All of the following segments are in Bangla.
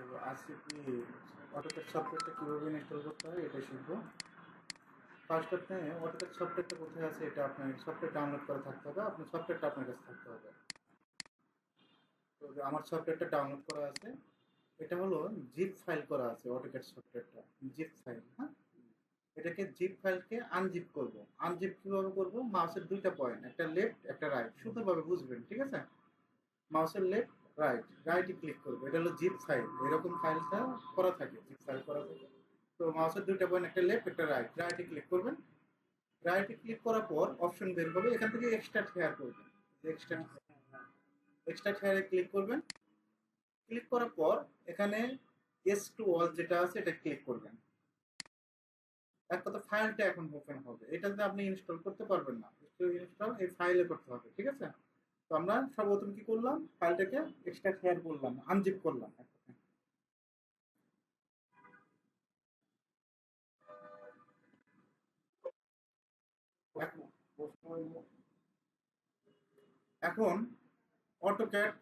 শিখব আজকে কি অটোক্যাড সফটওয়্যারটা কীভাবে ইনস্টল করতে হয় এটা শিখব। ফার্স্ট আপনি অটোক্যাড সফটওয়্যারটা কোথায় আছে এটা আপনার সফটওয়্যার ডাউনলোড করে থাকতে হবে, আপনার সফটওয়্যারটা আপনার কাছে থাকতে হবে। তো আমার সফটওয়্যারটা ডাউনলোড করা আছে, এটা হলো জিপ ফাইল করা আছে অটোক্যাড সফটওয়্যারটা জিপ ফাইল হ্যাঁ? এটাকে জিপ ফাইলকে আনজিপ করব। আনজিপ কীভাবে করব? মাউসের দুইটা পয়েন্ট একটা লেফট একটা রাইট সুন্দরভাবে বুঝবেন, ঠিক আছে? মাউসের লেফট রাইট রাইটে ক্লিক করব। এটা হলো জিপ ফাইল এরকম ফাইলটা করা থাকে জিপ ফাইল করা থাকে। তো মাউসের দুইটা পয়েন্ট একটা লেফট একটা রাইট রাইটে ক্লিক করবেন। রাইটে ক্লিক করার পর অপশন বের হবে এখান থেকে এক্সট্রা হেয়ার করবেন। এক্সট্রা এক্সট্রা হেয়ারে ক্লিক করবেন। ক্লিক করার পর এখানে এস টু অল যেটা আছে, এটা ক্লিক করবেন। এক কথা ফাইলটা এখন ওপেন হবে। এটাতে আপনি ইনস্টল করতে পারবেন না। ইনস্টল এই ফাইলে করতে হবে, ঠিক আছে? তো আমরা সর্বপ্রথম কি করলাম? ফাইলটাকে এক্সট্রা শেয়ার করলাম আনজিপ করলাম এখন- এখন অটোক্যাট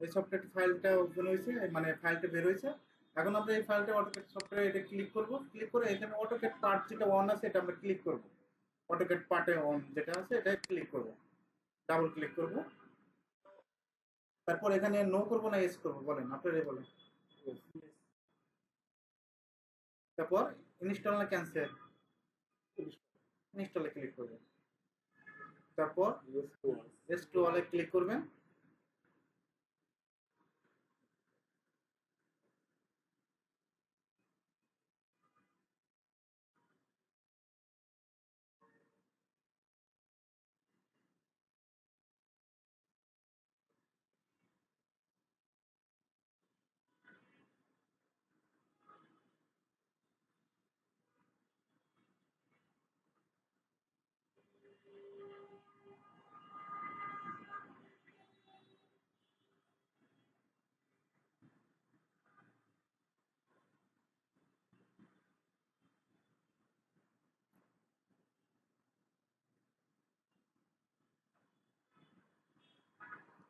এই সফটওয়্যার ফাইলটা ওপেন হয়েছে মানে ফাইলটা বের হয়েছে। এখন আমরা এই ফাইলটা অটোক্যাট সফটওয়্যার এটা ক্লিক করব। ক্লিক করে এখানে অটোক্যাট পার্ট যেটা অন আছে, এটা আমরা ক্লিক করব। অটোক্যাট পার্টে অন যেটা আছে এটা ক্লিক করব। ডাবল ক্লিক করব। তারপর এখানে নো করব না এস করব বলেন আপনারাই বলেন। তারপর ইনস্টল না ক্যান্সেল ইনস্টলে ক্লিক করবেন। তারপর এস টু অলে ক্লিক করবেন।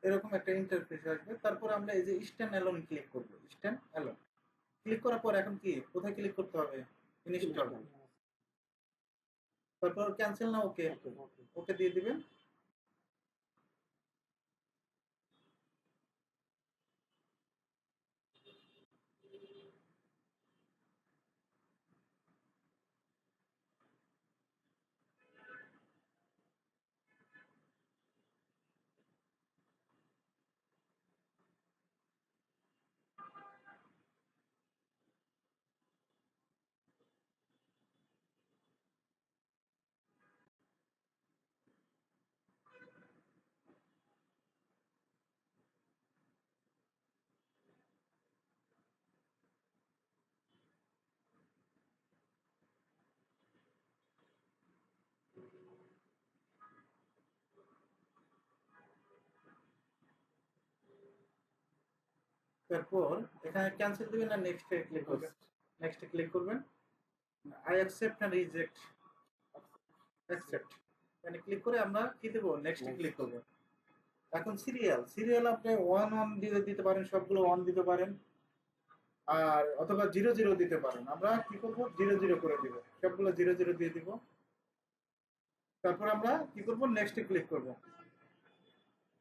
এরকম একটা ইন্টারফেস আসবে। তারপর আমরা এই যে স্ট্যান্ড অ্যালোন ক্লিক করব। স্ট্যান্ড অ্যালোন ক্লিক করার পর এখন কি? কোথায় ক্লিক করতে হবে? ইনস্টল তারপর ক্যান্সেল না ওকে ওকে দিয়ে দিবেন। তারপর এখানে ক্যান্সেল দিবেন না নেক্সট এ ক্লিক করবেন। নেক্সট এ ক্লিক করবেন। আই অ্যাকসেপ্ট না রিজেক্ট অ্যাকসেপ্ট মানে ক্লিক করে আমরা কি দেবো? নেক্সট ক্লিক করব। এখন সিরিয়াল সিরিয়াল আপনি ওয়ান ওয়ান দিয়ে দিতে পারেন সবগুলো ওয়ান দিতে পারেন। আর অথবা জিরো জিরো দিতে পারেন। আমরা কি করব? জিরো জিরো করে দিব। সবগুলো জিরো জিরো দিয়ে দিব। তারপর আমরা কি করব? নেক্সট ক্লিক করব।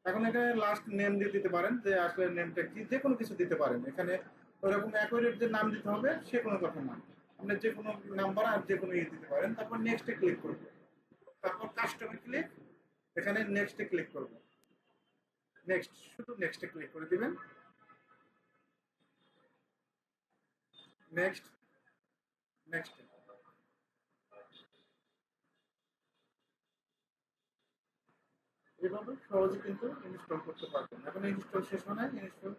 এখন এখানে লাস্ট নেম দিয়ে দিতে পারেন যে আসলে নেমটা কি, যে কোনো কিছু দিতে পারেন। এখানে ওরকম অ্যাকুরেট যে নাম দিতে হবে, সে কোনো কথা না। আপনি যে কোনো নাম্বার আর যে কোনো ইয়ে দিতে পারেন, তারপর নেক্সটে ক্লিক করব তারপর কাস্টমে ক্লিক এখানে নেক্সটে ক্লিক করব নেক্সট শুধু নেক্সটে ক্লিক করে দিবেন। নেক্সট নেক্সট এভাবে সহজে কিন্তু ইনস্টল করতে পারবেন। এখন ইনস্টল শেষ মানে ইনস্টল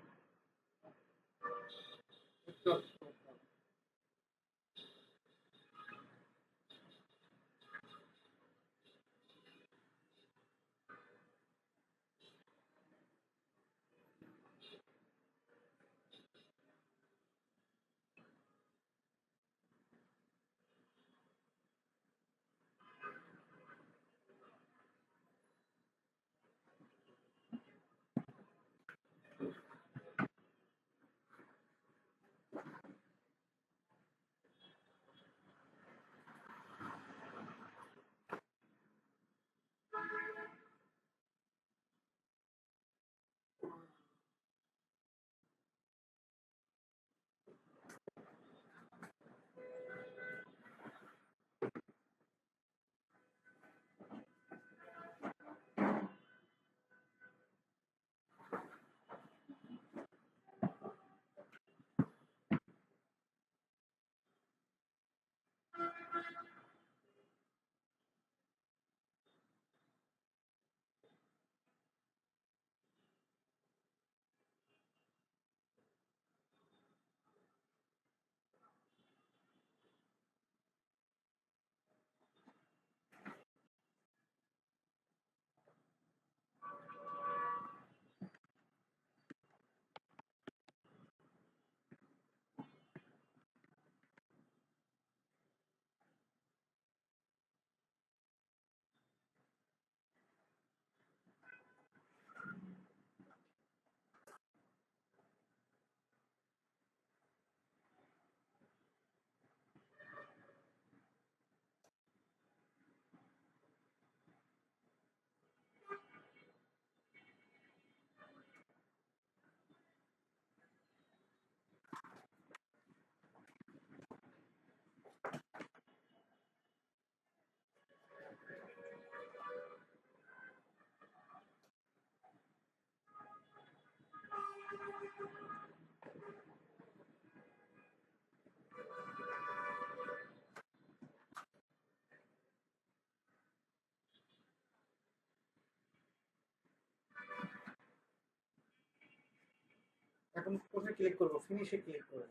এখন কোথায় ক্লিক করব ফিনিশে ক্লিক করব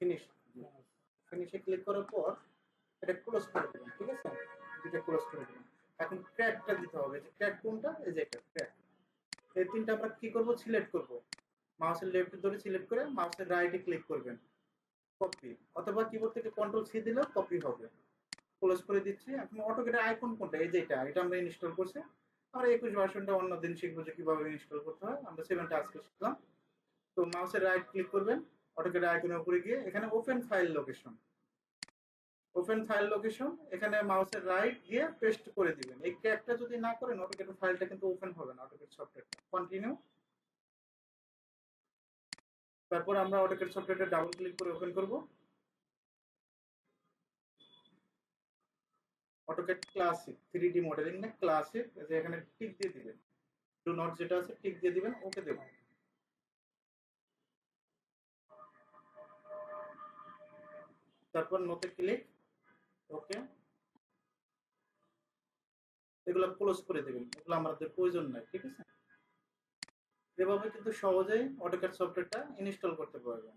ফিনিশ ফিনিশে ক্লিক করার পর এটা ক্লোজ করে দেবেন ঠিক আছে? দুটো ক্লোজ করে দেবেন এখন ক্র্যাকটা দিতে হবে যে ক্র্যাক কোনটা? এই যে এটা ক্র্যাক এই তিনটা আমরা কি করব? সিলেক্ট করব। মাউসের লেফট ধরে সিলেক্ট করে মাউসের রাইটে ক্লিক করবেন। কপি অথবা কিবোর্ড থেকে কন্ট্রোল সি দিলেও কপি হবে। ক্লোজ করে দিচ্ছি। এখন অটোকেটের আইকন কোনটা? এই যে এটা। এটা আমরা ইনস্টল করছি। আমরা একুশ ভার্সনটা অন্য দিন শিখব যে কীভাবে ইনস্টল করতে হয়। আমরা সেভেনটা আজকে শিখলাম। তো মাউসের রাইট ক্লিক করবেন অটোকেট আইকনের উপরে গিয়ে এখানে open file location open file location এখানে মাউসের রাইট গিয়ে পেস্ট করে দিবেন। এই ক্র্যাকটা যদি না করেন অটোকেটের ফাইলটা কিন্তু ওপেন হবে না অটোকেট সফটওয়্যারটা কন্টিনিউ তারপর আমরা অটোকেট সফটওয়্যারটা ডাবল ক্লিক করে ওপেন করব। AutoCAD classic three D modelling না ক্লাসিক এখানে টিক দিয়ে দিবেন। ডু নট যেটা আছে টিক দিয়ে দিবেন ওকে দেবেন তারপর নোতে ক্লিক ওকে এগুলো ক্লোজ করে দেবেন, এগুলো আমাদের প্রয়োজন নাই, ঠিক আছে? এভাবে কিন্তু সহজেই অটোক্যাড সফটওয়্যারটা ইনস্টল করতে পারবেন।